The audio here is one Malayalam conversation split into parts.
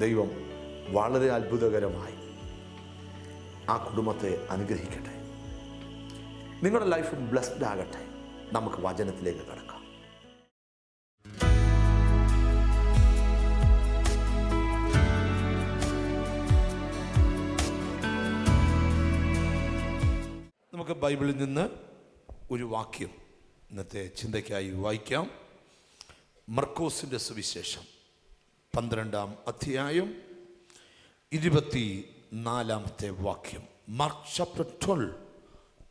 ദൈവം വളരെ അത്ഭുതകരമായി ആ കുടുംബത്തെ അനുഗ്രഹിക്കട്ടെ. നിങ്ങളുടെ ലൈഫ് ബ്ലെസ്ഡ് ആകട്ടെ. നമുക്ക് വചനത്തിലേക്ക് കടക്കാം. നമുക്ക് ബൈബിളിൽ നിന്ന് ഒരു വാക്യം ഇന്നത്തെ ചിന്തയ്ക്കായി വായിക്കാം. മർക്കോസിന്റെ സുവിശേഷം. പന്ത്രണ്ടാം അധ്യായം ഇരുപത്തി നാലാമത്തെ വാക്യം. Mark chapter twelve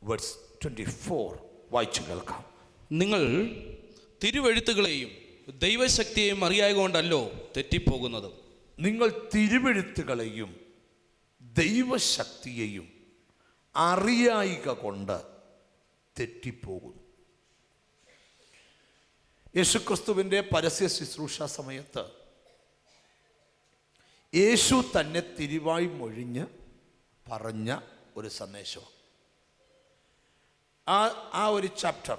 words twenty four. വായിച്ചു കേൾക്കാം. നിങ്ങൾ തിരുവെഴുത്തുകളെയും ദൈവശക്തിയെയും അറിയായ കൊണ്ടല്ലോ തെറ്റിപ്പോകുന്നത്. നിങ്ങൾ തിരുവെഴുത്തുകളെയും ദൈവശക്തിയെയും അറിയായിക കൊണ്ട് തെറ്റിപ്പോകുന്നു. യേശുക്രിസ്തുവിന്റെ പരസ്യ ശുശ്രൂഷ സമയത്ത് യേശു തന്നെ തിരുവായി മൊഴിഞ്ഞ് പറഞ്ഞ ഒരു സന്ദേശമാണ്. ആ ആ ഒരു ചാപ്റ്റർ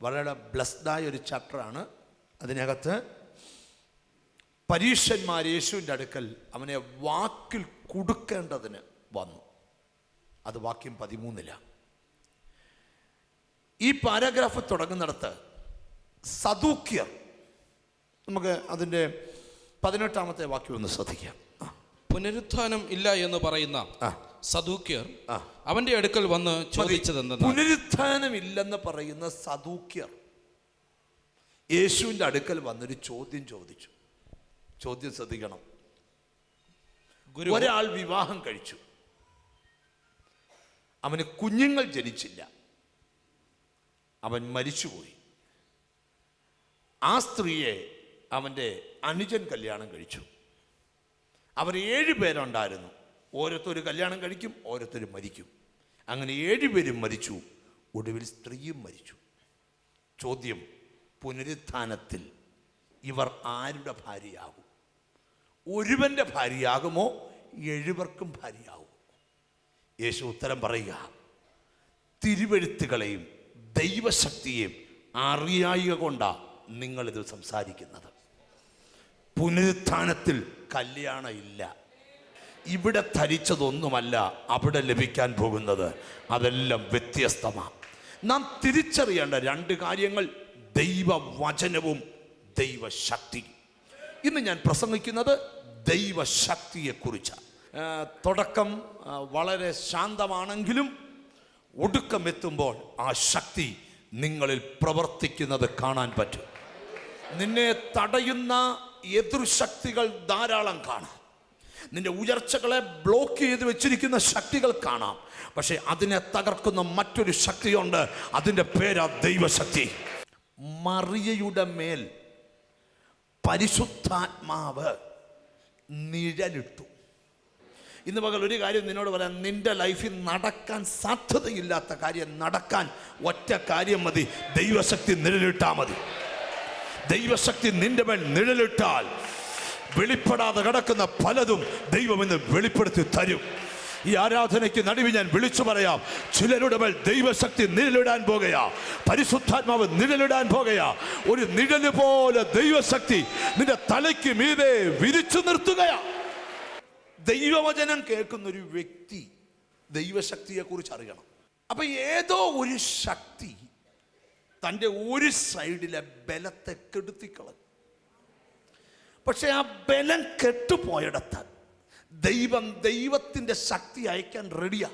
വളരെ ബ്ലസ്ഡായ ഒരു ചാപ്റ്ററാണ് അതിനകത്ത് പരീക്ഷന്മാർ യേശുവിന്റെ അടുക്കൽ അവനെ വാക്കിൽ കൊടുക്കേണ്ടതിന് വന്നു. അത് വാക്യം പതിമൂന്നിലാണ് ഈ പാരാഗ്രാഫ് തുടങ്ങുന്നിടത്ത് സദൂക്യർ നമുക്ക് അതിന്റെ പതിനെട്ടാമത്തെ വാക്യം ഒന്ന് ശ്രദ്ധിക്കാം. പുനരുത്ഥാനം ഇല്ല എന്ന് പറയുന്ന സദൂക്യർ അവന്റെ അടുക്കൽ വന്ന് ചോദിച്ചത് പുനരുത്ഥാനം ഇല്ലെന്ന് പറയുന്ന സദൂക്യർ. യേശുവിന്റെ അടുക്കൽ വന്നൊരു ചോദ്യം ചോദിച്ചു. ചോദ്യം ശ്രദ്ധിക്കണം. ഗുരു ഒരാൾ വിവാഹം കഴിച്ചു. അവന് കുഞ്ഞുങ്ങൾ ജനിച്ചില്ല. അവൻ മരിച്ചുപോയി. ആ സ്ത്രീയെ അവന്റെ അനുജൻ കല്യാണം കഴിച്ചു. അവർ ഏഴ് പേരുണ്ടായിരുന്നു. ഓരോരുത്തർ കല്യാണം കഴിക്കും ഓരോരുത്തർ മരിക്കും. അങ്ങനെ ഏഴ് പേരും മരിച്ചു. ഒടുവിൽ സ്ത്രീയും മരിച്ചു. ചോദ്യം പുനരുത്ഥാനത്തിൽ ഇവർ ആരുടെ ഭാര്യയാകും? ഒരുവന്റെ ഭാര്യയാകുമോ? എഴുവർക്കും ഭാര്യയാകും. യേശു ഉത്തരം പറയുക തിരുവഴുത്തുകളെയും ദൈവശക്തിയെയും അറിയായ കൊണ്ടാണ് നിങ്ങളിത് സംസാരിക്കുന്നത്. പുനരുത്ഥാനത്തിൽ കല്യാണം ഇല്ല ഇവിടെ ധരിച്ചതൊന്നുമല്ല അവിടെ ലഭിക്കാൻ പോകുന്നത്. അതെല്ലാം വ്യത്യസ്തമാണ് നാം തിരിച്ചറിയേണ്ട രണ്ട് കാര്യങ്ങൾ ദൈവവചനവും ദൈവശക്തി. ഇന്ന് ഞാൻ പ്രസംഗിക്കുന്നത് ദൈവശക്തിയെക്കുറിച്ചാണ്. തുടക്കം വളരെ ശാന്തമാണെങ്കിലും ഒടുക്കം എത്തുമ്പോൾ ആ ശക്തി നിങ്ങളിൽ പ്രവർത്തിക്കുന്നത് കാണാൻ പറ്റും. നിന്നെ തടയുന്ന എതിർശക്തികൾ ധാരാളം കാണാം. നിന്റെ ഉയർച്ചകളെ ബ്ലോക്ക് ചെയ്ത് വെച്ചിരിക്കുന്ന ശക്തികൾ കാണാം. പക്ഷെ അതിനെ തകർക്കുന്ന മറ്റൊരു ശക്തിയുണ്ട്. അതിന്റെ പേരാ ദൈവശക്തി. മറിയയുടെ മേൽ പരിശുദ്ധാത്മാവ് നിഴലിട്ടു. ഇന്ന് പകൽ ഒരു കാര്യം നിന്നോട് പറയാം. നിന്റെ ലൈഫിൽ നടക്കാൻ സാധ്യതയില്ലാത്ത കാര്യം നടക്കാൻ ഒറ്റ കാര്യം മതി. ദൈവശക്തി നിഴലിട്ടാൽ മതി. ദൈവശക്തി നിന്റെ മേൽ നിഴലിട്ടാൽ വെളിപ്പെടാതെ കിടക്കുന്ന പലതും ദൈവം ഇന്ന് വെളിപ്പെടുത്തി തരും. ഈ ആരാധനയ്ക്ക് നടുവിൽ ഞാൻ വിളിച്ചു പറയാം ചിലരുടെ മേൽ ദൈവശക്തി നിഴലിടാൻ പോകുകയാ. പരിശുദ്ധാത്മാവ് നിഴലിടാൻ പോകുകയാ. ഒരു നിഴൽ പോലെ ദൈവശക്തി നിന്റെ തലയ്ക്ക് മീതെ വിരിച്ചു നിർത്തുകയാ. ദൈവവചനം കേൾക്കുന്ന ഒരു വ്യക്തി ദൈവശക്തിയെക്കുറിച്ച് അറിയണം. അപ്പൊ ഏതോ ഒരു ശക്തി തന്റെ ഒരു സൈഡിലെ ബലത്തെ കെടുത്തിക്കളഞ്ഞു. പക്ഷെ ആ ബലം കെട്ടുപോയിടത്ത് ദൈവം ദൈവത്തിന്റെ ശക്തി അയക്കാൻ റെഡിയാ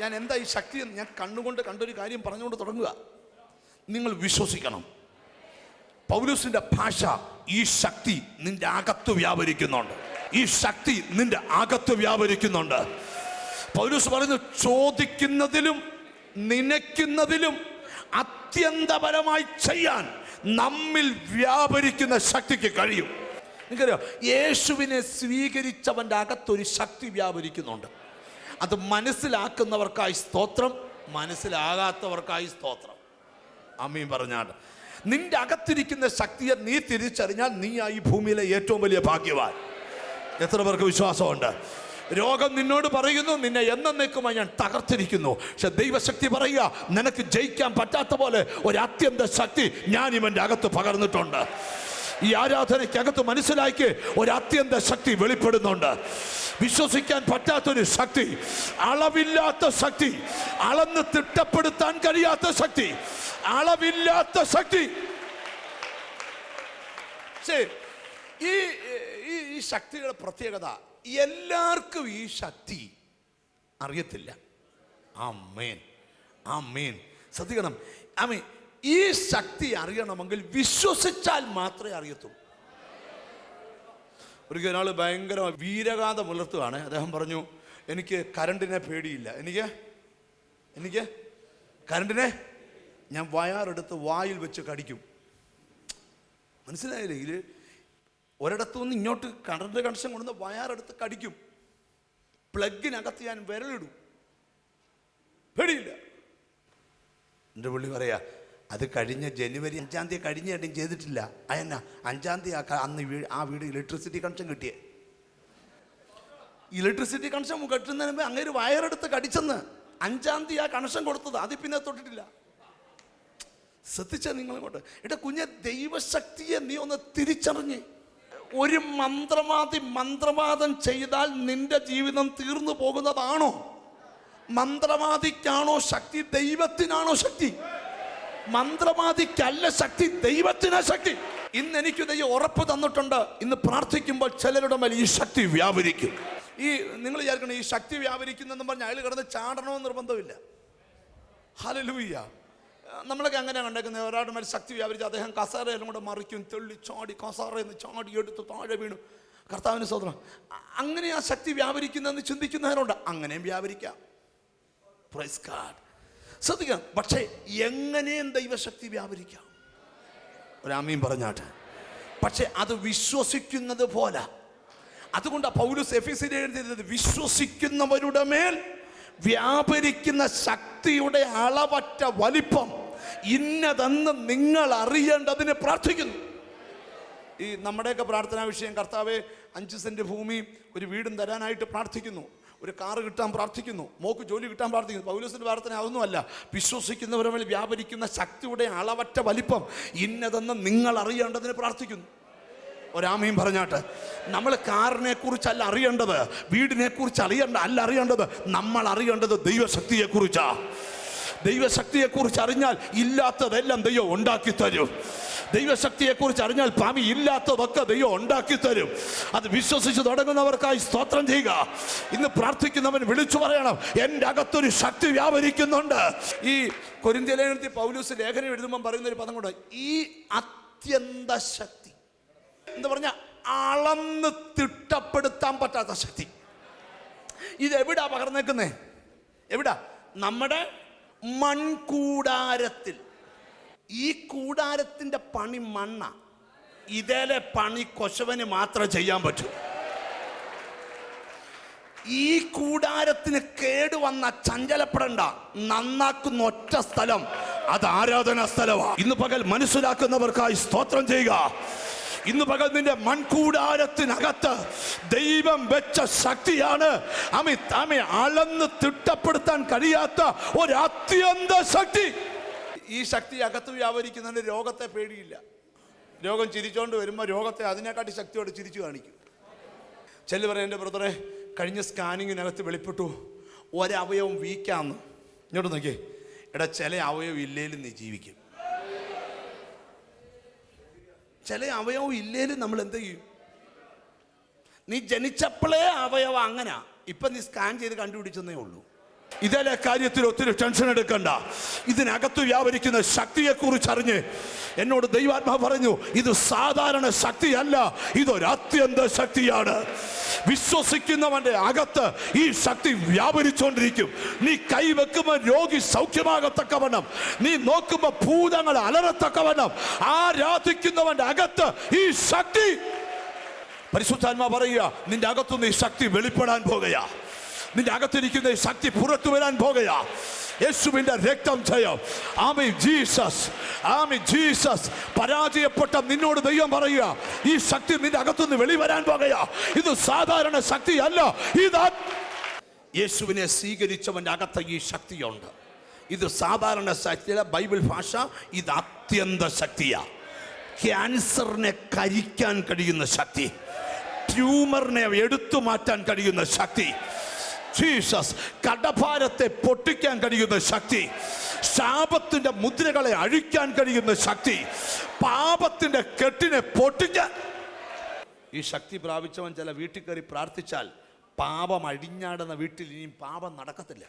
ഞാൻ എന്താ ഈ ശക്തി എന്ന് ഞാൻ കണ്ണുകൊണ്ട് കണ്ടൊരു കാര്യം പറഞ്ഞുകൊണ്ട് തുടങ്ങുക. നിങ്ങൾ വിശ്വസിക്കണം. പൗലൂസിന്റെ ഭാഷ ഈ ശക്തി നിന്റെ അകത്ത് വ്യാപരിക്കുന്നുണ്ട്. ഈ ശക്തി നിന്റെ അകത്ത് വ്യാപരിക്കുന്നുണ്ട്. പൗലൂസ് പറഞ്ഞു ചോദിക്കുന്നതിലും നനയ്ക്കുന്നതിലും അത്യന്തപരമായി ചെയ്യാൻ നമ്മിൽ വ്യാപരിക്കുന്ന ശക്തിക്ക് കഴിയും. നിങ്ങൾക്കറിയോ? യേശുവിനെ സ്വീകരിച്ചവന്റെ അകത്തൊരു ശക്തി വ്യാപരിക്കുന്നുണ്ട്. അത് മനസ്സിലാക്കുന്നവർക്കായി സ്തോത്രം മനസ്സിലാകാത്തവർക്കായി സ്തോത്രം. അമ്മീൻ പറഞ്ഞാണ്. നിന്റെ അകത്തിരിക്കുന്ന ശക്തിയെ നീ തിരിച്ചറിഞ്ഞാൽ നീ ആ ഈ ഭൂമിയിലെ ഏറ്റവും വലിയ ഭാഗ്യവാൻ. എത്ര പേർക്ക് വിശ്വാസമുണ്ട്? രോഗം നിന്നോട് പറയുന്നു നിന്നെ എന്നേക്കുമായി ഞാൻ തകർത്തിരിക്കുന്നു. പക്ഷെ ദൈവശക്തി പറയുക നിനക്ക് ജയിക്കാൻ പറ്റാത്ത പോലെ ഒരു അത്യന്ത ശക്തി ഞാൻ ഇവന്റെ അകത്ത് പകർന്നിട്ടുണ്ട്. ഈ ആരാധനയ്ക്കകത്ത് മനസ്സിലാക്കി ഒരു അത്യന്ത ശക്തി വെളിപ്പെടുന്നുണ്ട്. വിശ്വസിക്കാൻ പറ്റാത്തൊരു ശക്തി അളവില്ലാത്ത ശക്തി അളന്ന് തിട്ടപ്പെടുത്താൻ കഴിയാത്ത ശക്തി അളവില്ലാത്ത ശക്തി. ഈ ഈ ശക്തിയുടെ പ്രത്യേകത എല്ലാവർക്കും ഈ ശക്തി അറിയത്തില്ല. ആ മേൻ ആ മേൻ ശ്രദ്ധിക്കണം. ആമേ ഈ ശക്തി അറിയണമെങ്കിൽ വിശ്വസിച്ചാൽ മാത്രമേ അറിയത്തുള്ളൂ. ഒരിക്കൽ ഒരാൾ ഭയങ്കര വീരഗാഥ പുലർത്തുകയാണ്. അദ്ദേഹം പറഞ്ഞു എനിക്ക് കരണ്ടിനെ പേടിയില്ല. എനിക്ക്? എനിക്ക്? കരണ്ടിനെ? ഞാൻ വയാറെടുത്ത് വായിൽ വെച്ച് കടിക്കും. മനസ്സിലായില്ലേ? ഇത് ഒരിടത്തു നിന്ന് ഇങ്ങോട്ട് കറണ്ട് കണക്ഷൻ കൊണ്ടുവന്ന് വയറെടുത്ത് കടിക്കും. പ്ലഗിനകത്ത് ഞാൻ വിരലിടും. പേടിയില്ല. എന്റെ പുള്ളി പറയാ അത് കഴിഞ്ഞ ജനുവരി അഞ്ചാം തീയതി കഴിഞ്ഞായിട്ടും ചെയ്തിട്ടില്ല. അയന്ന അഞ്ചാം തീയതി അന്ന് വീട് ആ വീട് ഇലക്ട്രിസിറ്റി കണക്ഷൻ കിട്ടിയേ. ഇലക്ട്രിസിറ്റി കണക്ഷൻ കെട്ടുന്നതിന് മുമ്പ് അങ്ങനെ വയറെടുത്ത് കടിച്ചെന്ന് അഞ്ചാം തീയതി ആ കണക്ഷൻ കൊടുത്തത്. അതി പിന്നെ തൊട്ടിട്ടില്ല. ശ്രദ്ധിച്ച കൊണ്ട് എടാ കുഞ്ഞ ദൈവശക്തിയെ നീ ഒന്ന് തിരിച്ചറിഞ്ഞ്. ഒരു മന്ത്രവാദി മന്ത്രവാദം ചെയ്താൽ നിന്റെ ജീവിതം തീർന്നു പോകുന്നതാണോ? മന്ത്രവാദിക്കാണോ ശക്തി? ദൈവത്തിനാണോ ശക്തി? മന്ത്രവാദിക്കല്ല ശക്തി ദൈവത്തിനാ ശക്തി. ഇന്ന് എനിക്ക് ദൈവം ഉറപ്പ് തന്നിട്ടുണ്ട്. ഇന്ന് പ്രാർത്ഥിക്കുമ്പോൾ ചിലരുടെ മേൽ ഈ ശക്തി വ്യാപരിക്കും. ഈ നിങ്ങൾ വിചാരിക്കണം ഈ ശക്തി വ്യാപരിക്കുന്നെന്ന് പറഞ്ഞ് അയാൾ കിടന്ന് ചാടണമെന്ന് നിർബന്ധമില്ല. ഹലലൂയ്യ നമ്മളൊക്കെ അങ്ങനെ കണ്ടേക്കുന്നത്. ഒരാളുടെ മേൽ ശക്തി വ്യാപരിച്ച് അദ്ദേഹം കസാരയെല്ലാം കൂടെ മറിക്കും തെള്ളി ചാടി കസാറയെന്ന് ചാടി എടുത്ത് താഴെ വീണു. കർത്താവിന് സ്വതന്ത്രം അങ്ങനെ ആ ശക്തി വ്യാപരിക്കുന്നതെന്ന് ചിന്തിക്കുന്നവരുണ്ട്. അങ്ങനെയും വ്യാപരിക്കാം. പ്രൈസ് കാർഡ് ശ്രദ്ധിക്കാം പക്ഷേ എങ്ങനെയും ദൈവശക്തി വ്യാപരിക്കാം. ഒരാമയും പറഞ്ഞാട്ടെ. പക്ഷേ അത് വിശ്വസിക്കുന്നത് പോലെ. അതുകൊണ്ട് പൗലൂസ് എഫിസിൽ എഴുതിയത് വിശ്വസിക്കുന്നവരുടെ മേൽ വ്യാപരിക്കുന്ന ശക്തിയുടെ അളവറ്റ വലിപ്പം. ഇന്നതെന്ന് നിങ്ങൾ അറിയേണ്ടതിന് പ്രാർത്ഥിക്കുന്നു. ഈ നമ്മുടെയൊക്കെ പ്രാർത്ഥനാ വിഷയം കർത്താവെ അഞ്ച് സെന്റ് ഭൂമി ഒരു വീടും തരാനായിട്ട് പ്രാർത്ഥിക്കുന്നു. ഒരു കാറ് കിട്ടാൻ പ്രാർത്ഥിക്കുന്നു. മോക്ക് ജോലി കിട്ടാൻ പ്രാർത്ഥിക്കുന്നു. പൗലോസിന്റെ പ്രാർത്ഥന അതൊന്നുമല്ല വിശ്വസിക്കുന്നവരെ വ്യാപരിക്കുന്ന ശക്തിയുടെ അളവറ്റ വലിപ്പം ഇന്നതെന്ന് നിങ്ങൾ അറിയേണ്ടതിന് പ്രാർത്ഥിക്കുന്നു. ഒരാമയും പറഞ്ഞാട്ടെ നമ്മൾ കാറിനെ കുറിച്ചല്ല അറിയേണ്ടത് വീടിനെ കുറിച്ച് അറിയേണ്ട അല്ല അറിയേണ്ടത് നമ്മൾ അറിയേണ്ടത് ദൈവശക്തിയെ കുറിച്ചാ ദൈവശക്തിയെ കുറിച്ച് അറിഞ്ഞാൽ ഇല്ലാത്തതെല്ലാം ദൈവം ഉണ്ടാക്കി തരും. ദൈവശക്തിയെ കുറിച്ച് അറിഞ്ഞാൽ പാമി ഇല്ലാത്തതൊക്കെ ദൈവം ഉണ്ടാക്കി തരും. അത് വിശ്വസിച്ച് തുടങ്ങുന്നവർക്കായി സ്തോത്രം ചെയ്യുക. ഇന്ന് പ്രാർത്ഥിക്കുന്നവൻ വിളിച്ചു പറയണം എന്റെ അകത്തൊരു ശക്തി വ്യാപരിക്കുന്നുണ്ട്. ഈ കൊരിന്ത്യ പൗലൂസ് ലേഖനം എഴുതുമ്പോൾ പറയുന്ന ഒരു പദം കൊണ്ട് ഈ അത്യന്ത ശക്തി. എന്ന് പറഞ്ഞാൽ അളന്ന് തിട്ടപ്പെടുത്താൻ പറ്റാത്ത ശക്തി. ഇത് എവിടാ പകർന്നേക്കുന്നേ? എവിടാ? നമ്മുടെ മൺകൂടാരത്തിൽ. ഈ കൂടാരത്തിന്റെ പണി മണ്ണ. ഇതേലെ പണി കൊശവന് മാത്രം ചെയ്യാൻ പറ്റൂ. ഈ കൂടാരത്തിന് കേടുവന്ന ചഞ്ചലപ്പെടണ്ട. നന്നാക്കുന്ന ഒറ്റ സ്ഥലം അത് ആരാധനാ സ്ഥലമാണ് ഇന്ന് പകൽ മനസ്സിലാക്കുന്നവർക്കായി സ്തോത്രം ചെയ്യുക. ഇന്ന് പകൽ നിന്റെ മൺകൂടാരത്തിനകത്ത് ദൈവം വെച്ച ശക്തിയാണ്. അമി അമി അളന്ന് തിട്ടപ്പെടുത്താൻ കഴിയാത്ത ഒരു അത്യന്ത ശക്തി. ഈ ശക്തി അകത്ത് വ്യാപരിക്കുന്നതിന് രോഗത്തെ പേടിയില്ല. രോഗം ചിരിച്ചോണ്ട് വരുമ്പോൾ രോഗത്തെ അതിനെക്കാട്ടി ശക്തിയോട് ചിരിച്ചു കാണിക്കും. ചെല്ലു പറയാം എന്റെ ബ്രദറെ കഴിഞ്ഞ സ്കാനിങ്ങിനകത്ത് വെളിപ്പെട്ടു. ഒരവയവം വീക്കാന്ന്. ഇങ്ങോട്ട് നോക്കിയേ. എടാ ചില അവയവം ഇല്ലേലും നീ ജീവിക്കും. ചില അവയവം ഇല്ലേലും നമ്മൾ എന്ത് ചെയ്യും? നീ ജനിച്ചപ്പോളേ അവയവം അങ്ങനെയാ ഇപ്പം നീ സ്കാൻ ചെയ്ത് കണ്ടുപിടിച്ചെന്നേ ഉള്ളൂ. ഇതിലെ കാര്യത്തിൽ ഒത്തിരി ടെൻഷൻ എടുക്കണ്ട. ഇതിനകത്ത് വ്യാപരിക്കുന്ന ശക്തിയെ കുറിച്ച് അറിഞ്ഞ് എന്നോട് ദൈവാത്മാവ് പറഞ്ഞു ഇത് സാധാരണ ശക്തിയല്ല ഇതൊരു അത്യന്ത ശക്തിയാണ്. വിശ്വസിക്കുന്നവന്റെ അകത്ത് ഈ ശക്തി വ്യാപരിച്ചുകൊണ്ടിരിക്കും നീ കൈവെക്കുമ്പോൾ രോഗി സൗഖ്യമാകത്തക്കവണ്ണം നീ നോക്കുമ്പോൾ ഭൂതങ്ങൾ അലറത്തക്കവണ്ണം ആരാധിക്കുന്നവന്റെ അകത്ത് ഈ ശക്തി. പരിശുദ്ധാത്മാ പറയുക നിന്റെ അകത്തുനിന്ന് ഈ ശക്തി വെളിപ്പെടാൻ പോകുകയാ. നിന്റെ അകത്തിരിക്കുന്ന ശക്തി പുറത്തു വരാൻ പോകുക യേശുവിന്റെ രക്തം ജയം. ആമി ജീസസ് ആമി ജീസസ്. പരാജയപ്പെട്ട നിന്നോട് ദൈവം പറയുക ഈ ശക്തി നിന്റെ അകത്തുനിന്ന് വെളിവരാൻ പോകുക ഇത് സാധാരണ ശക്തിയല്ല. ഇത് യേശുവിനെ സ്വീകരിച്ചവന്റെ അകത്ത് ഈ ശക്തിയുണ്ട്. ഇത് സാധാരണ ശക്തിയല്ല ബൈബിൾ ഭാഷ ഇത് അത്യന്ത ശക്തിയാ. ക്യാൻസറിനെ കരിക്കാൻ കഴിയുന്ന ശക്തി ട്യൂമറിനെ എടുത്തു മാറ്റാൻ കഴിയുന്ന ശക്തി ജീസസ് കടഭാരത്തെ പൊട്ടിക്കാൻ കഴിയുന്ന ശക്തി ശാപത്തിന്റെ മുദ്രകളെ അഴിക്കാൻ കഴിയുന്ന ശക്തി പാപത്തിന്റെ കെട്ടിനെ പൊട്ടിക്കാൻ. ഈ ശക്തി പ്രാപിച്ചവൻ ചില വീട്ടിൽ കയറി പ്രാർത്ഥിച്ചാൽ പാപം അഴിഞ്ഞാടുന്ന വീട്ടിൽ ഇനിയും പാപം നടക്കത്തില്ല.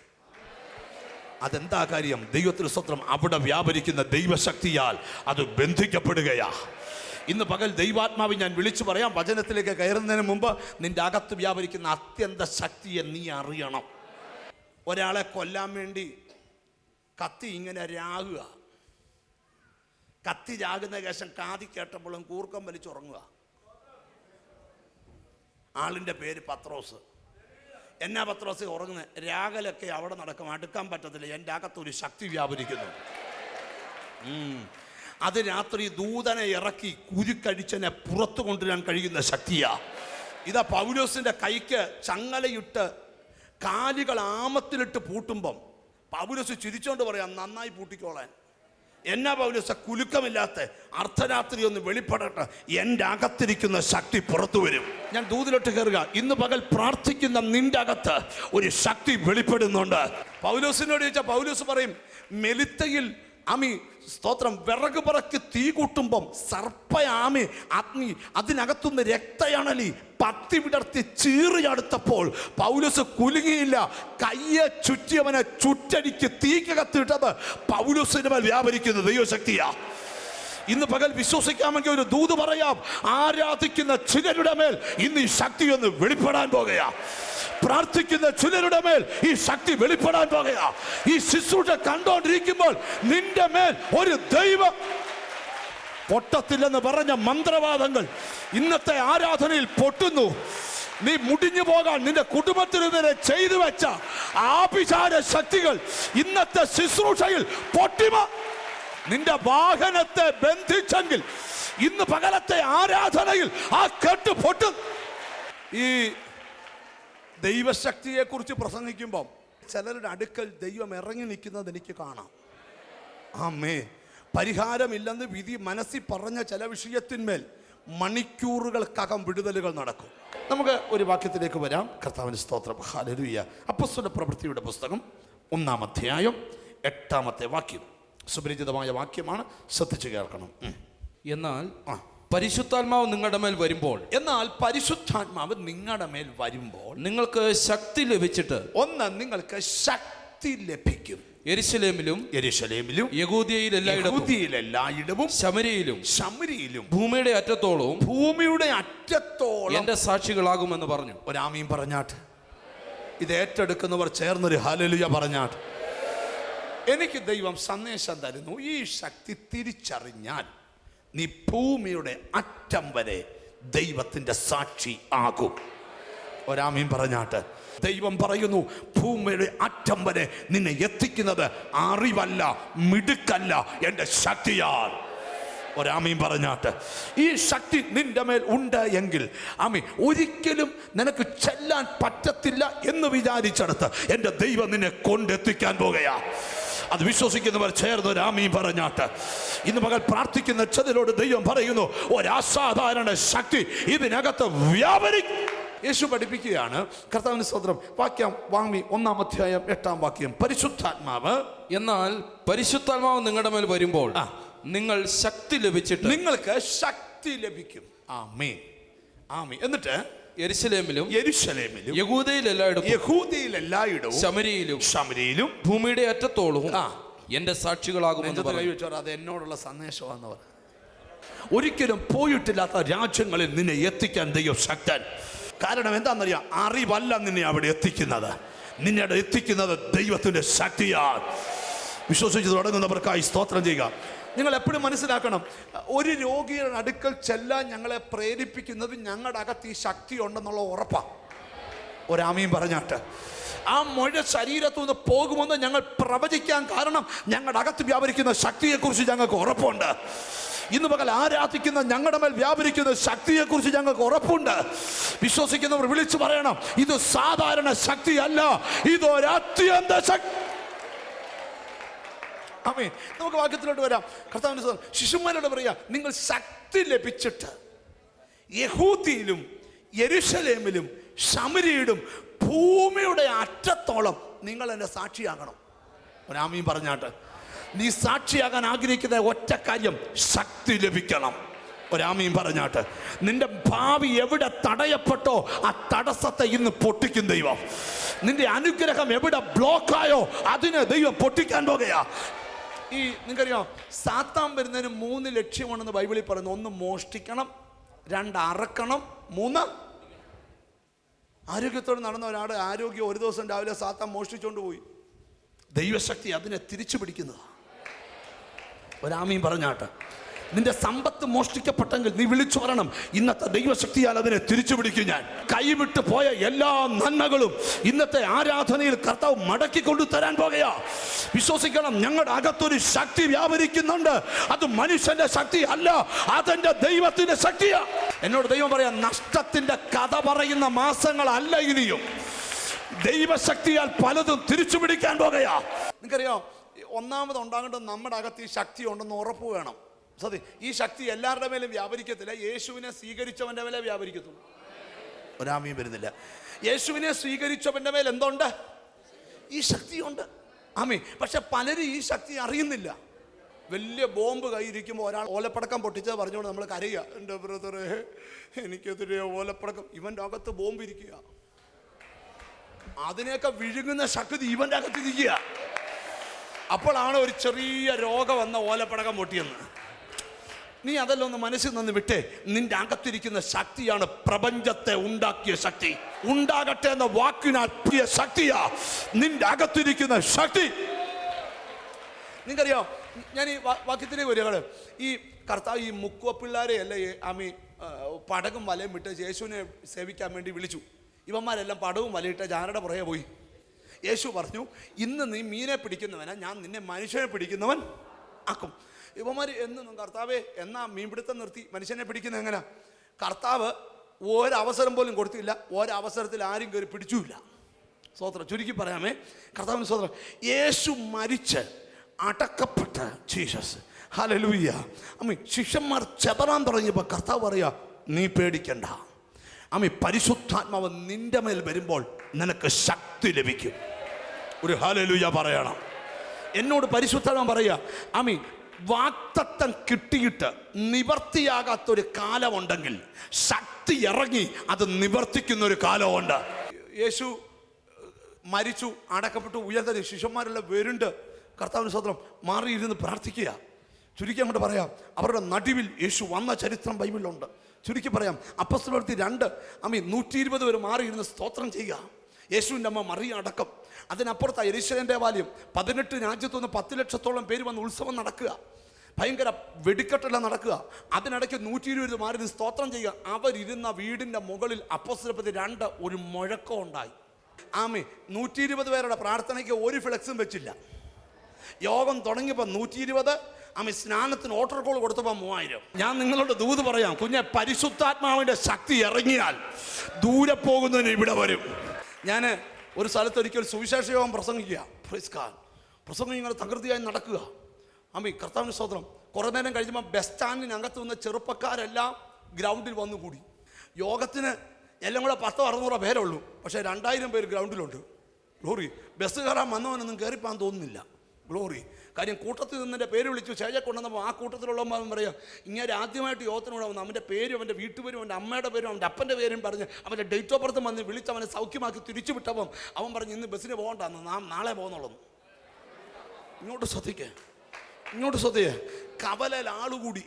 അതെന്താ കാര്യം? ദൈവത്തിന് സ്വത്രം അവിടെ വ്യാപരിക്കുന്ന ദൈവശക്തിയാൽ അത് ബന്ധിക്കപ്പെടുകയാ. ഇന്ന് പകൽ ദൈവാത്മാവ് ഞാൻ വിളിച്ചു പറയാം. വചനത്തിലേക്ക് കയറുന്നതിന് മുമ്പ് നിന്റെ അകത്ത് വ്യാപരിക്കുന്ന അത്യന്ത ശക്തിയെ നീ അറിയണം. ഒരാളെ കൊല്ലാൻ വേണ്ടി കത്തി ഇങ്ങനെ രാകുക. കത്തി രാകുന്ന ശേഷം കാതി കേട്ടപ്പോഴും കൂർക്കം വലിച്ചുറങ്ങുക ആളിന്റെ പേര് പത്രോസ്. എന്നാ പത്രോസ് ഉറങ്ങുന്നത് രാഗലൊക്കെ അവിടെ നടക്കും. അടുക്കാൻ പറ്റത്തില്ല. എന്റെ അകത്തൊരു ശക്തി വ്യാപരിക്കുന്നു. അത് രാത്രി ദൂതനെ ഇറക്കി കുരുക്കടിച്ചനെ പുറത്തു കൊണ്ടുവരാൻ കഴിയുന്ന ശക്തിയാ. ഇതാ പൗലോസിന്റെ കൈക്ക് ചങ്ങലയിട്ട് കാലുകൾ ആമത്തിലിട്ട് പൂട്ടുമ്പം പൗലോസ് ചിരിച്ചോണ്ട് പറയാം നന്നായി പൂട്ടിക്കോളാൻ. എന്നാ പൗലോസ കുലുക്കമില്ലാത്ത അർദ്ധരാത്രി ഒന്ന് വെളിപ്പെടട്ടെ. എന്റെ അകത്തിരിക്കുന്ന ശക്തി പുറത്തു വരും. ഞാൻ ദൂതിലോട്ട് കയറുക ഇന്ന് പകൽ പ്രാർത്ഥിക്കുന്ന നിന്റെ അകത്ത് ഒരു ശക്തി വെളിപ്പെടുന്നുണ്ട്. പൗലോസിനോട് ചോദിച്ചാൽ പൗലോസ് പറയും മെലിത്തയിൽ അമി സ്തോത്രം. വിറക് പറക്ക് തീ കൂട്ടുമ്പം സർപ്പയാമി അഗ്നി അതിനകത്തുനിന്ന് രക്തയണലി പത്തി വിടർത്തി ചീറിയടുത്തപ്പോൾ പൗലോസ് കുലുങ്ങിയില്ല. കയ്യെ ചുറ്റിയവനെ ചുറ്റടിക്ക് തീക്കകത്തിട്ടത് പൗലുസിന് മേൽ വ്യാപരിക്കുന്നത് ദൈവശക്തിയാ. ഇന്ന് പകൽ വിശ്വസിക്കാമെങ്കിൽ ഒരു ദൂത് പറയാം ആരാധിക്കുന്ന ചിലരുടെ മേൽ ഇന്ന് ഈ ശക്തി ഒന്ന് വെളിപ്പെടാൻ പോകുകയാ. പ്രാർത്ഥിക്കുന്ന ചിലരുടെ മേൽ ഈ ശക്തി വെളിപ്പെടാൻ പോകുകയാ. ഈ ശുശ്രൂഷ കണ്ടോണ്ടിരിക്കുമ്പോൾ നിന്റെ മേൽ ഒരു ദൈവം പൊട്ടത്തില്ലെന്ന് പറഞ്ഞ മന്ത്രവാദങ്ങൾ ഇന്നത്തെ ആരാധനയിൽ പൊട്ടുന്നു. നീ മുടിഞ്ഞു പോകാൻ നിന്റെ കുടുംബത്തിനെതിരെ ചെയ്തു വെച്ച ആഭിചാര ശക്തികൾ ഇന്നത്തെ ശുശ്രൂഷയിൽ പൊട്ടിമ നിന്റെ വാഹനത്തെ ബന്ധിച്ചെങ്കിൽ ഇന്ന് പകലത്തെ ആരാധനയിൽ ആ കെട്ട് പൊട്ടും. ഈ ദൈവശക്തിയെ കുറിച്ച് പ്രസംഗിക്കുമ്പോൾ ചിലരുടെ അടുക്കൽ ദൈവം ഇറങ്ങി നിൽക്കുന്നത് എനിക്ക് കാണാം. ആമേ പരിഹാരമില്ലെന്ന് വിധി മനസ്സിൽ പറഞ്ഞ ചില വിഷയത്തിന്മേൽ മണിക്കൂറുകൾക്കകം വിടുതലുകൾ നടക്കും. നമുക്ക് ഒരു വാക്യത്തിലേക്ക് വരാം. കർത്താവിന് സ്തോത്രം. ഹാലരുയ്യ അപ്പസ്വല പ്രവൃത്തിയുടെ പുസ്തകം ഒന്നാം അധ്യായം എട്ടാമത്തെ വാക്യം. സുപരിചിതമായ വാക്യമാണ് ശ്രദ്ധിച്ചു കേൾക്കണം. എന്നാൽ. പരിശുദ്ധാത്മാവ് നിങ്ങളുടെ മേൽ വരുമ്പോൾ എന്നാൽ പരിശുദ്ധാത്മാവ് നിങ്ങളുടെ മേൽ വരുമ്പോൾ നിങ്ങൾക്ക് ശക്തി ലഭിച്ചിട്ട് ഒന്ന് നിങ്ങൾക്ക് ശക്തി ലഭിക്കും. എരിശലേമിലും യഹൂദിയയിൽ ശമരിയിലും ശമരിയിലും ഭൂമിയുടെ അറ്റത്തോളവും ഭൂമിയുടെ അറ്റത്തോളം എന്റെ സാക്ഷികളാകുമെന്ന് പറഞ്ഞു. ഒരാമീൻ പറഞ്ഞാട്ട്. ഇത് ഏറ്റെടുക്കുന്നവർ ചേർന്നൊരു ഹാലലുയ പറഞ്ഞാട്ട്. എനിക്ക് ദൈവം സന്ദേശം തരുന്നു. ഈ ശക്തി തിരിച്ചറിഞ്ഞാൽ നീ ഭൂമിയുടെ അറ്റം വരെ ദൈവത്തിന്റെ സാക്ഷി ആകും. ഒരാമീൻ പറഞ്ഞാട്ട് ദൈവം പറയുന്നു ഭൂമിയുടെ അറ്റം വരെ നിന്നെ എത്തിക്കുന്നത് അറിവല്ല മിടുക്കല്ല എന്റെ ശക്തിയാൽ. ഒരാമീൻ പറഞ്ഞാട്ട് ഈ ശക്തി നിന്റെ മേൽ ഉണ്ട് എങ്കിൽ ആമി ഒരിക്കലും നിനക്ക് ചെല്ലാൻ പറ്റത്തില്ല എന്ന് വിചാരിച്ചെടുത്ത് എന്റെ ദൈവം നിന്നെ കൊണ്ടെത്തിക്കാൻ പോകുകയാ അത് വിശ്വസിക്കുന്നവർ ചേർന്ന് രാമീ പറഞ്ഞാട്ട്. ഇന്ന് മകൾ പ്രാർത്ഥിക്കുന്ന ചതിലോട് ദൈവം പറയുന്നു ഒരസാധാരണ ശക്തി ഇതിനകത്ത് വ്യാപരിക്കും യേശു പഠിപ്പിക്കുകയാണ്. കർത്താവിന് സ്വതന്ത്രം വാക്യം വാങ്ങി ഒന്നാം അധ്യായം എട്ടാം വാക്യം. പരിശുദ്ധാത്മാവ് എന്നാൽ പരിശുദ്ധാത്മാവ് നിങ്ങളുടെ മേൽ വരുമ്പോൾ. നിങ്ങൾ ശക്തി ലഭിച്ചിട്ട് നിങ്ങൾക്ക് ശക്തി ലഭിക്കും. ആ മേ ആ മേ എന്നിട്ട് യെരുശലേമിലും യെരുശലേമിലും യഹൂദയിൽ എല്ലായിടത്തും യഹൂദയിൽ എല്ലായിടവും ശമരിയിലും ശമരിയിലും ഭൂമിയുടെ അറ്റത്തോളവും. എന്റെ സാക്ഷികളാകുമെന്ന് പറഞ്ഞു അത് എന്നോടുള്ള സന്ദേശമാണെന്ന് പറഞ്ഞു ഒരിക്കലും പോയിട്ടില്ലാത്ത രാജ്യങ്ങളിൽ നിന്നെ എത്തിക്കാൻ ദൈവം ശക്തൻ കാരണം എന്താണെന്നറിയാം? അറിവല്ല നിന്നെ അവിടെ എത്തിക്കുന്നത്. നിന്നെ അവിടെ എത്തിക്കുന്നത് ദൈവത്തിന്റെ ശക്തിയാണ്. വിശ്വസിച്ച് തുടങ്ങുന്നവർക്കായി സ്തോത്രം ചെയ്യുക. നിങ്ങൾ എപ്പോഴും മനസ്സിലാക്കണം ഒരു രോഗിയുടെ അടുക്കൽ ചെല്ലാൻ ഞങ്ങളെ പ്രേരിപ്പിക്കുന്നത് ഞങ്ങളുടെ അകത്ത് ഈ ശക്തി ഉണ്ടെന്നുള്ള ഉറപ്പാണ് ഒരാമയും പറഞ്ഞാട്ട് ആ മുഴ ശരീരത്തു നിന്ന് പോകുമെന്ന് ഞങ്ങൾ പ്രവചിക്കാൻ കാരണം ഞങ്ങളുടെ അകത്ത് വ്യാപരിക്കുന്ന ശക്തിയെക്കുറിച്ച് ഞങ്ങൾക്ക് ഉറപ്പുണ്ട്. ഇന്ന് പകൽ ആരാധിക്കുന്ന ഞങ്ങളുടെ മേൽ വ്യാപരിക്കുന്ന ശക്തിയെക്കുറിച്ച് ഞങ്ങൾക്ക് ഉറപ്പുണ്ട്. വിശ്വസിക്കുന്നവർ വിളിച്ചു പറയണം ഇത് സാധാരണ ശക്തിയല്ല ഇതൊരത്യന്ത ശക്തി. അമേ നമുക്ക് വാക്യത്തിലോട്ട് വരാം. കർത്താവിന്റെ ശിശുമാരോട് പറയാം നിങ്ങൾ ശക്തി ലഭിച്ചിട്ട് യഹൂദിയിലും യരുഷലേമിലും ശമരിയിലും ഭൂമിയുടെ അറ്റത്തോളം നിങ്ങൾ എന്നെ സാക്ഷിയാകണം. ഒരാമീൻ പറഞ്ഞാട്ട്. നീ സാക്ഷിയാകാൻ ആഗ്രഹിക്കുന്ന ഒറ്റ കാര്യം ശക്തി ലഭിക്കണം. ഒരാമീൻ പറഞ്ഞാട്ട്. നിന്റെ ഭാവി എവിടെ തടയപ്പെട്ടോ ആ തടസ്സത്തെ ഇന്ന് പൊട്ടിക്കും ദൈവം. നിന്റെ അനുഗ്രഹം എവിടെ ബ്ലോക്കായോ അതിനെ ദൈവം പൊട്ടിക്കാൻ പോകുകയാ. ഈ നിങ്ങൾക്കറിയോ? സാത്താൻ വരുന്നതിന് മൂന്ന് ലക്ഷ്യമാണെന്ന് ബൈബിളിൽ പറയുന്നു. ഒന്ന് മോഷ്ടിക്കണം രണ്ട് അറക്കണം മൂന്ന് ആരോഗ്യത്തോടെ നടന്ന ഒരാൾ ആരോഗ്യം ഒരു ദിവസം രാവിലെ സാത്താൻ മോഷ്ടിച്ചുകൊണ്ട് പോയി. ദൈവശക്തി അതിനെ തിരിച്ചു പിടിക്കുന്നതാണ് ഒരാമയും പറഞ്ഞാട്ട്. നിന്റെ സമ്പത്ത് മോഷ്ടിക്കപ്പെട്ടെങ്കിൽ നീ വിളിച്ചു പറയണം ഇന്നത്തെ ദൈവശക്തിയാൽ അതിനെ തിരിച്ചു പിടിക്കും ഞാൻ. കൈവിട്ട് പോയ എല്ലാ നന്മകളും ഇന്നത്തെ ആരാധനയിൽ കർത്താവ് മടക്കി കൊണ്ടു തരാൻ പോകയാ വിശ്വസിക്കണം ഞങ്ങളുടെ അകത്തൊരു ശക്തി വ്യാപരിക്കുന്നുണ്ട്. അത് മനുഷ്യന്റെ ശക്തി അല്ല അതെന്റെ ദൈവത്തിന്റെ ശക്തിയാ. എന്നോട് ദൈവം പറയാം നഷ്ടത്തിന്റെ കഥ പറയുന്ന മാസങ്ങളല്ല ഇനിയും. ദൈവശക്തിയാൽ പലതും തിരിച്ചു പിടിക്കാൻ പോകയാ നിങ്ങൾക്കറിയോ ഒന്നാമത് ഉണ്ടാകേണ്ടത് നമ്മുടെ അകത്ത് ഈ ശക്തി ഉണ്ടെന്ന് ഉറപ്പ് വേണം. സതി ഈ ശക്തി എല്ലാവരുടെ മേലും വ്യാപരിക്കത്തില്ല. യേശുവിനെ സ്വീകരിച്ചവന്റെ മേലെ വ്യാപരിക്കത്തുള്ളൂ. ഒരാമയും വരുന്നില്ല. യേശുവിനെ സ്വീകരിച്ചവന്റെ മേൽ എന്തുണ്ട്? ഈ ശക്തിയുണ്ട്. ആമേ പക്ഷെ പലരും ഈ ശക്തി അറിയുന്നില്ല. വലിയ ബോംബ് കയ്യിരിക്കുമ്പോൾ ഒരാൾ ഓലപ്പടക്കം പൊട്ടിച്ചത് പറഞ്ഞുകൊണ്ട് നമ്മൾ കരയുക. എന്റെ ബ്രദറെ എനിക്കെതിരെ ഓലപ്പടക്കം. ഇവന്റെ അകത്ത് ബോംബ് ഇരിക്കുക. അതിനെയൊക്കെ വിഴുങ്ങുന്ന ശക്തി ഇവന്റെ അകത്ത് ഇരിക്കുക. അപ്പോഴാണ് ഒരു ചെറിയ രോഗം വന്ന ഓലപ്പടക്കം പൊട്ടിയെന്ന്. നീ അതെല്ലാം ഒന്ന് മനസ്സിൽ നിന്ന് വിട്ടേ? നിന്റെ അകത്തിരിക്കുന്ന ശക്തിയാണ് പ്രപഞ്ചത്തെ ഉണ്ടാക്കിയ ശക്തി. ഉണ്ടാകട്ടെ എന്ന വാക്കിനാൽ പ്രിയ ശക്തിയാ. നിന്റെ അകത്തിരിക്കുന്ന ശക്തി. നിങ്ങൾക്കറിയോ? ഞാൻ ഈ വാക്യത്തിലേക്ക് വരികയാണ് ഈ കർത്താവ് ഈ മുക്കുവ പിള്ളേരെ അല്ല ആമി പടകും വലയും വിട്ട് യേശുവിനെ സേവിക്കാൻ വേണ്ടി വിളിച്ചു. ഇവന്മാരെല്ലാം പടവും വലയിട്ട് ജാനയുടെ പുറകെ പോയി. യേശു പറഞ്ഞു ഇന്ന് നീ മീനെ പിടിക്കുന്നവനാ ഞാൻ നിന്നെ മനുഷ്യനെ പിടിക്കുന്നവൻ ആക്കും. ഇവന്മാർ എന്നും കർത്താവേ എന്നാ മീൻപിടുത്തം നിർത്തി മനുഷ്യനെ പിടിക്കുന്ന എങ്ങനെ? കർത്താവ് ഒരവസരം പോലും കൊടുത്തില്ല ഒരവസരത്തിൽ ആരും കയറി പിടിച്ചുമില്ല. സ്വോത്രം ചുരുക്കി പറയാമേ കർത്താവിന് സ്വോത്രം യേശു മരിച്ച് അടക്കപ്പെട്ട ജീസസ്. ഹലലൂയ്യ അമ്മി ശിഷ്യന്മാർ ചെതറാൻ തുടങ്ങിയപ്പോൾ കർത്താവ് പറയുക നീ പേടിക്കണ്ട. അമ്മി പരിശുദ്ധാത്മാവ് നിന്റെ മേൽ വരുമ്പോൾ നിനക്ക് ശക്തി ലഭിക്കും. ഒരു ഹലലൂയ പറയണം. എന്നോട് പരിശുദ്ധാത്മാവ് പറയുക അമ്മി വാക്തത്വം കിട്ടിയിട്ട് നിവർത്തിയാകാത്തൊരു കാലമുണ്ടെങ്കിൽ ശക്തി ഇറങ്ങി അത് നിവർത്തിക്കുന്ന ഒരു കാലമുണ്ട്. യേശു മരിച്ചു അടക്കപ്പെട്ടു ഉയർന്ന ശിഷ്യന്മാരെല്ലാം വരുണ്ട്. കർത്താവിന് സ്വത്രം മാറിയിരുന്ന് പ്രാർത്ഥിക്കുക. ചുരുക്കി അങ്ങോട്ട് പറയാം. അവരുടെ നടുവിൽ യേശു വന്ന ചരിത്രം ബൈബിളിലുണ്ട്. ചുരുക്കി പറയാം. അപ്പസ്തലത്തി രണ്ട് അമ്മി നൂറ്റി ഇരുപത് പേര് മാറിയിരുന്ന് സ്തോത്രം ചെയ്യുക. യേശുവിന്റെ അമ്മ മറിയ അടക്കം. അതിനപ്പുറത്ത് എരിശലേം ദേവാലയം. പതിനെട്ട് രാജ്യത്തുനിന്ന് പത്ത് ലക്ഷത്തോളം പേര് വന്ന് ഉത്സവം നടക്കുക. ഭയങ്കര വെടിക്കെട്ടെല്ലാം നടക്കുക. അതിനിടയ്ക്ക് നൂറ്റി ഇരുപത് മാറി സ്തോത്രം ചെയ്യുക. അവരിരുന്ന വീടിന്റെ മുകളിൽ അപ്പസ്തലപ്പത്തി രണ്ട് ഒരു മുഴക്കം ഉണ്ടായി. ആമേ നൂറ്റി ഇരുപത് പേരുടെ പ്രാർത്ഥനയ്ക്ക് ഒരു ഫ്ലെക്സും വെച്ചില്ല. യോഗം തുടങ്ങിയപ്പോൾ നൂറ്റി ഇരുപത് ആമി സ്നാനത്തിന് കോൾ കൊടുത്തപ്പോൾ മൂവായിരം. ഞാൻ നിങ്ങളോട് ദൂത് പറയാം. കുഞ്ഞെ പരിശുദ്ധാത്മാവിന്റെ ശക്തി ഇറങ്ങിയാൽ ദൂരെ പോകുന്നതിന് ഇവിടെ വരും. ഞാൻ ഒരു സ്ഥലത്ത് ഒരിക്കൽ സുവിശേഷ യോഗം പ്രസംഗിക്കുക. പ്രസംഗം ഇങ്ങനെ തകൃതിയായി നടക്കുക. അമ്മി കർത്താവിന് സ്വതന്ത്രം കുറേ നേരം കഴിഞ്ഞപ്പോൾ ബസ് സ്റ്റാൻഡിനകത്ത് നിന്ന് ചെറുപ്പക്കാരെല്ലാം ഗ്രൗണ്ടിൽ വന്നു കൂടി. യോഗത്തിന് എല്ലാം കൂടെ പത്തോ അറുന്നൂറോ പേരുള്ളൂ പക്ഷേ രണ്ടായിരം പേര് ഗ്രൗണ്ടിലുണ്ട് ഗ്ലോറി ബസ് കയറാൻ വന്നവനൊന്നും കയറിപ്പാൻ തോന്നുന്നില്ല. ഗ്ലോറി കാര്യം കൂട്ടത്തിൽ നിന്നെ പേര് വിളിച്ചു ശേഷ കൊണ്ടുവന്നപ്പോൾ ആ കൂട്ടത്തിലുള്ളവൻ പറയാം ഇങ്ങനെ ആദ്യമായിട്ട് യോഗത്തിനൂടെ വന്നു അവന്റെ പേരും അവന്റെ വീട്ടുപേരും അവന്റെ അമ്മയുടെ പേരും അവന്റെ അപ്പന്റെ പേരും പറഞ്ഞ് അവന്റെ ഡേറ്റ് ഓഫ് ബർത്ത് വന്ന് വിളിച്ച് അവനെ സൗഖ്യമാക്കി തിരിച്ചു വിട്ടപ്പം അവൻ പറഞ്ഞു ഇന്ന് ബസ്സിന് പോകണ്ടെന്ന് നാം നാളെ പോകുന്നുള്ളൂ ഇങ്ങോട്ട് ശ്രദ്ധിക്കേ. ഇങ്ങോട്ട് ശ്രദ്ധയെ കവലയിൽ ആളുകൂടി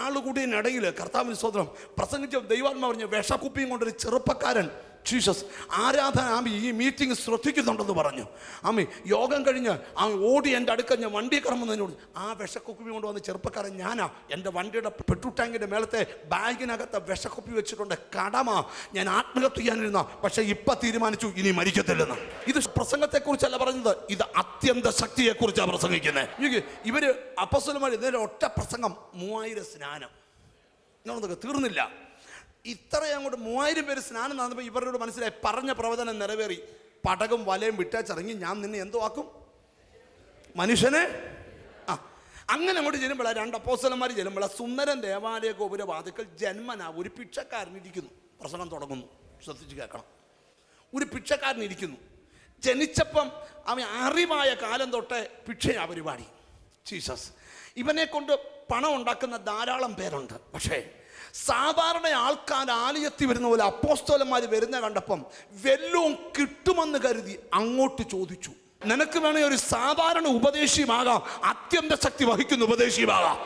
ആളുകൂടിയതിനിടയിൽ കർത്താവിന് സ്വതന്ത്രം പ്രസംഗിച്ച ദൈവാത്മ പറഞ്ഞ വിഷക്കുപ്പിയും കൊണ്ടൊരു ചെറുപ്പക്കാരൻ ജീസസ് ആരാധന ആമി ഈ മീറ്റിംഗ് ശ്രദ്ധിക്കുന്നുണ്ടെന്ന് പറഞ്ഞു. ആമി യോഗം കഴിഞ്ഞ് ആ ഓടി എന്റെ അടുക്ക ഞാൻ വണ്ടി കിടമെന്നതിനോട് ആ വിഷക്കുപ്പി കൊണ്ടുവന്ന ചെറുപ്പക്കാരൻ ഞാനാ. എന്റെ വണ്ടിയുടെ പെട്രോൾ ടാങ്കിന്റെ മേളത്തെ ബാഗിനകത്ത് വിഷക്കുപ്പി വെച്ചിട്ടുണ്ട്. കടമ. ഞാൻ ആത്മഹത്യ ചെയ്യാനിരുന്ന. പക്ഷേ ഇപ്പം തീരുമാനിച്ചു ഇനി മരിക്കത്തില്ലെന്ന്. ഇത് പ്രസംഗത്തെക്കുറിച്ചല്ല പറഞ്ഞത്. ഇത് അത്യന്ത ശക്തിയെക്കുറിച്ചാണ് പ്രസംഗിക്കുന്നത് ഇവർ അപ്പസ്വലന്മാർ ഇതിന്റെ ഒറ്റ പ്രസംഗം മൂവായിരം സ്നാനം. ഇതൊക്കെ തീർന്നില്ല. ഇത്രയും അങ്ങോട്ട് മൂവായിരം പേര് സ്നാനം നടന്നപ്പോൾ ഇവരോട് മനസ്സിലായി പറഞ്ഞ പ്രവചനം നിറവേറി. പടകും വലയും വിട്ടേച്ചിറങ്ങി ഞാൻ നിന്നെ എന്തോ ആക്കും? മനുഷ്യനെ? ആ. അങ്ങനെ അങ്ങോട്ട് ചെല്ലുമ്പോൾ രണ്ട് അപ്പോസലന്മാർ ചെല്ലുമ്പോൾ സുന്ദരൻ ദേവാലയ ഗോപുരവാതിക്കൽ ജന്മന. ഒരു പിക്ഷക്കാരൻ ഇരിക്കുന്നു. പ്രസംഗം തുടങ്ങുന്നു. ശ്രദ്ധിച്ച് കേൾക്കണം. ഒരു പിക്ഷക്കാരൻ ഇരിക്കുന്നു. ജനിച്ചപ്പം അവൻ അറിവായ കാലം തൊട്ടേ ഭിക്ഷയാ പരിപാടി. ജീസസ്. ഇവനെ കൊണ്ട് പണം ഉണ്ടാക്കുന്ന ധാരാളം പേരുണ്ട്. പക്ഷേ സാധാരണ ആൾക്കാർ ആലയത്തിൽ വരുന്ന പോലെ അപ്പോസ്തോലന്മാർ വരുന്ന കണ്ടപ്പം വെല്ലവും കിട്ടുമെന്ന് കരുതി അങ്ങോട്ട് ചോദിച്ചു. നിനക്ക് വേണേ ഒരു സാധാരണ ഉപദേശിയുമാകാം. അത്യന്ത ശക്തി വഹിക്കുന്ന ഉപദേശിയുമാകാം.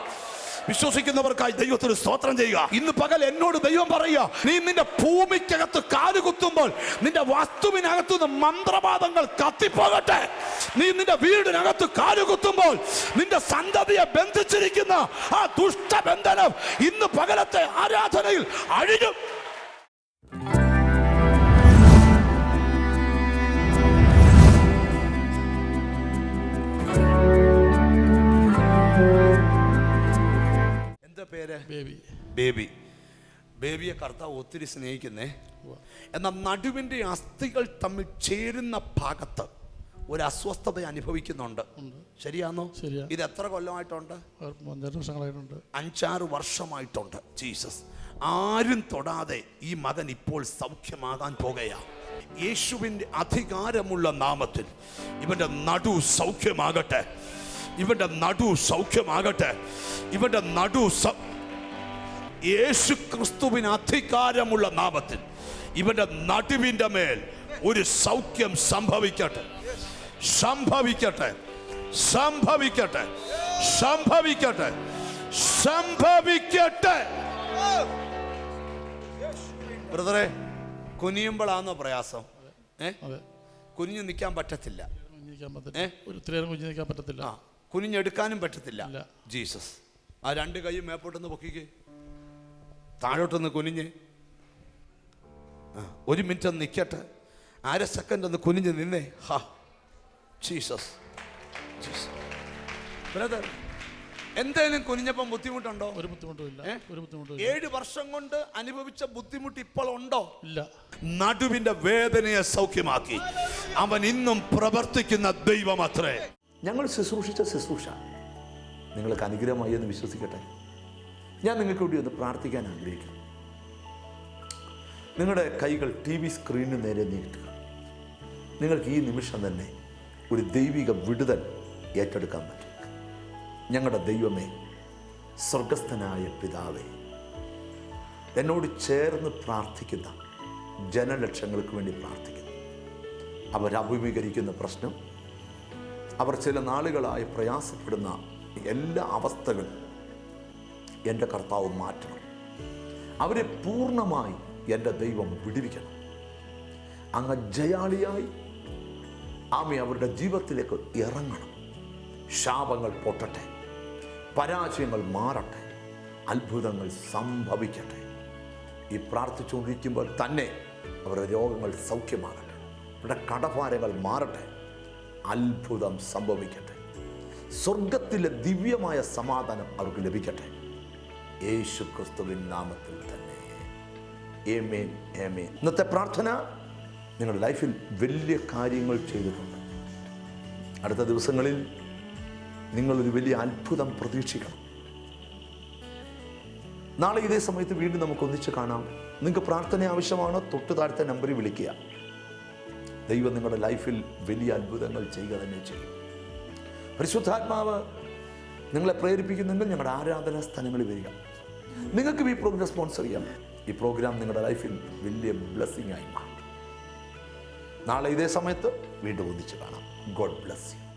വിശ്വസിക്കുന്നവർക്കായി ദൈവത്തിന് സ്തോത്രം ചെയ്യുക. ഇന്ന് പകൽ എന്നോട് ദൈവം പറയുക നീ നിന്റെ ഭൂമിക്കകത്ത് കാലുകുത്തുമ്പോൾ നിന്റെ വസ്തുവിനകത്തു നിന്ന് മന്ത്രവാദങ്ങൾ കത്തിപ്പോകട്ടെ. നീ നിന്റെ വീടിനകത്ത് കാലുകുത്തുമ്പോൾ നിന്റെ സന്തതിയെ ബന്ധിച്ചിരിക്കുന്ന ആ ദുഷ്ടബന്ധനം ഇന്ന് പകലത്തെ ആരാധനയിൽ അഴിഞ്ഞു. പേര്? ബേബി. ബേബി. ബേബിയെ കർത്താവ് ഒത്തിരി സ്നേഹിക്കുന്നേ. എന്നാൽ നടുവിന്റെ അസ്ഥികൾ തമ്മിൽ ചേരുന്ന ഭാഗത്ത് ഒരു അസ്വസ്ഥത അനുഭവിക്കുന്നുണ്ട്. ശരിയാണോ ശരിയാ. ഇത് എത്ര കൊല്ലമായിട്ടുണ്ട്? വർഷങ്ങളായിട്ടുണ്ട്. അഞ്ചാറ് വർഷമായിട്ടുണ്ട് ജീസസ്. ആരും തൊടാതെ ഈ മകൻ ഇപ്പോൾ സൗഖ്യമാകാൻ പോകയാ യേശുവിന്റെ അധികാരമുള്ള നാമത്തിൽ ഇവന്റെ നടു സൗഖ്യമാകട്ടെ. ഇവന്റെ നടു സൗഖ്യമാകട്ടെ. ഇവന്റെ നടു സൗ യേശു ക്രിസ്തുവിന് അധികാരമുള്ള നാമത്തിൽ ഇവന്റെ നടുവിന്റെ മേൽ ഒരു സൗഖ്യം സംഭവിക്കട്ടെ. സംഭവിക്കട്ടെ. സംഭവിക്കട്ടെ. സംഭവിക്കട്ടെ. സംഭവിക്കട്ടെ. ബ്രദറെ കുനിയുമ്പോഴാണോ പ്രയാസം? ഏ? അതെ. കുനിഞ്ഞു നിൽക്കാൻ പറ്റത്തില്ല. ഏ? ഒരു കുഞ്ഞു നിൽക്കാൻ പറ്റത്തില്ല. കുനിഞ്ഞെടുക്കാനും പറ്റത്തില്ല. ജീസസ്. ആ രണ്ട് കൈയും മേപ്പോട്ടൊന്ന് പൊക്കിക്ക്. താഴോട്ടൊന്ന് കുനിഞ്ഞ്. ഒരു മിനിറ്റ് ഒന്ന് നിൽക്കട്ടെ അര സെക്കൻഡ് ഒന്ന് കുനിഞ്ഞ് നിന്നേ. ഹാ. ജീസസ്. ജീസസ്. ബ്രദർ എന്തേലും കുനിഞ്ഞപ്പം ബുദ്ധിമുട്ടുണ്ടോ? ഒരു ബുദ്ധിമുട്ടും ഇല്ല. ഒരു ബുദ്ധിമുട്ടുമില്ല ഏഴ് വർഷം കൊണ്ട് അനുഭവിച്ച ബുദ്ധിമുട്ട് ഇപ്പോൾ ഉണ്ടോ ഇല്ല. നടുവിന്റെ വേദനയെ സൗഖ്യമാക്കി. അവൻ ഇന്നും പ്രവർത്തിക്കുന്ന ദൈവം അത്രേ. ഞങ്ങൾ ശുശ്രൂഷിച്ച ശുശ്രൂഷ. നിങ്ങൾക്ക് അനുഗ്രഹമായി എന്ന് വിശ്വസിക്കട്ടെ. ഞാൻ നിങ്ങൾക്ക് വേണ്ടി ഒന്ന് പ്രാർത്ഥിക്കാൻ ആഗ്രഹിക്കുന്നു. നിങ്ങളുടെ കൈകൾ ടി വി സ്ക്രീനിന് നേരെ നീട്ടുക. നിങ്ങൾക്ക് ഈ നിമിഷം തന്നെ ഒരു ദൈവിക വിടുതൽ ഏറ്റെടുക്കാൻ പറ്റും. ഞങ്ങളുടെ ദൈവമേ സ്വർഗസ്ഥനായ പിതാവേ എന്നോട് ചേർന്ന് പ്രാർത്ഥിക്കുന്ന ജനലക്ഷങ്ങൾക്ക് വേണ്ടി പ്രാർത്ഥിക്കുന്നു. അവരഭിമുഖീകരിക്കുന്ന പ്രശ്നം അവർ ചില നാളുകളായി പ്രയാസപ്പെടുന്ന എല്ലാ അവസ്ഥകളും എന്റെ കർത്താവ് മാറ്റണം. അവരെ പൂർണമായി എന്റെ ദൈവം വിടിവിക്കണം. അങ്ങ് ജയാളിയായി ആമി അവരുടെ ജീവിതത്തിലേക്ക് ഇറങ്ങണം. ശാപങ്ങൾ പൊട്ടട്ടെ പരാജയങ്ങൾ മാറട്ടെ അത്ഭുതങ്ങൾ സംഭവിക്കട്ടെ. ഈ പ്രാർത്ഥിച്ചുകൊണ്ടിരിക്കുമ്പോൾ തന്നെ അവരുടെ രോഗങ്ങൾ സൗഖ്യമാകട്ടെ അവരുടെ കടഭാരങ്ങൾ മാറട്ടെ. അത്ഭുതം സംഭവിക്കട്ടെ. സ്വർഗത്തിലെ ദിവ്യമായ സമാധാനം അവർക്ക് ലഭിക്കട്ടെ. യേശു ക്രിസ്തുവിൻ നാമത്തിൽ തന്നെ. ഏമേൻ ഏമേൻ ഇന്നത്തെ പ്രാർത്ഥന നിങ്ങളുടെ ലൈഫിൽ വലിയ കാര്യങ്ങൾ ചെയ്തിട്ടുണ്ട്. അടുത്ത ദിവസങ്ങളിൽ നിങ്ങളൊരു വലിയ അത്ഭുതം പ്രതീക്ഷിക്കണം. നാളെ ഇതേ സമയത്ത് വീണ്ടും നമുക്ക് ഒന്നിച്ച് കാണാം. നിങ്ങൾക്ക് പ്രാർത്ഥന ആവശ്യമാണോ? തൊട്ട് താഴത്തെ നമ്പറിൽ വിളിക്കുക. ദൈവം നിങ്ങളുടെ ലൈഫിൽ വലിയ അത്ഭുതങ്ങൾ ചെയ്യുക തന്നെ ചെയ്യും. പരിശുദ്ധാത്മാവ് നിങ്ങളെ പ്രേരിപ്പിക്കുന്നെങ്കിൽ ഞങ്ങളുടെ ആരാധനാ സ്ഥലങ്ങളിൽ വരിക. നിങ്ങൾക്ക് ഈ പ്രോഗ്രാം സ്പോൺസർ ചെയ്യാം. ഈ പ്രോഗ്രാം നിങ്ങളുടെ ലൈഫിൽ വലിയ ബ്ലെസ്സിങ് ആയി മാറും. നാളെ ഇതേ സമയത്ത് വീണ്ടും ഒന്നിച്ച് കാണാം. God bless you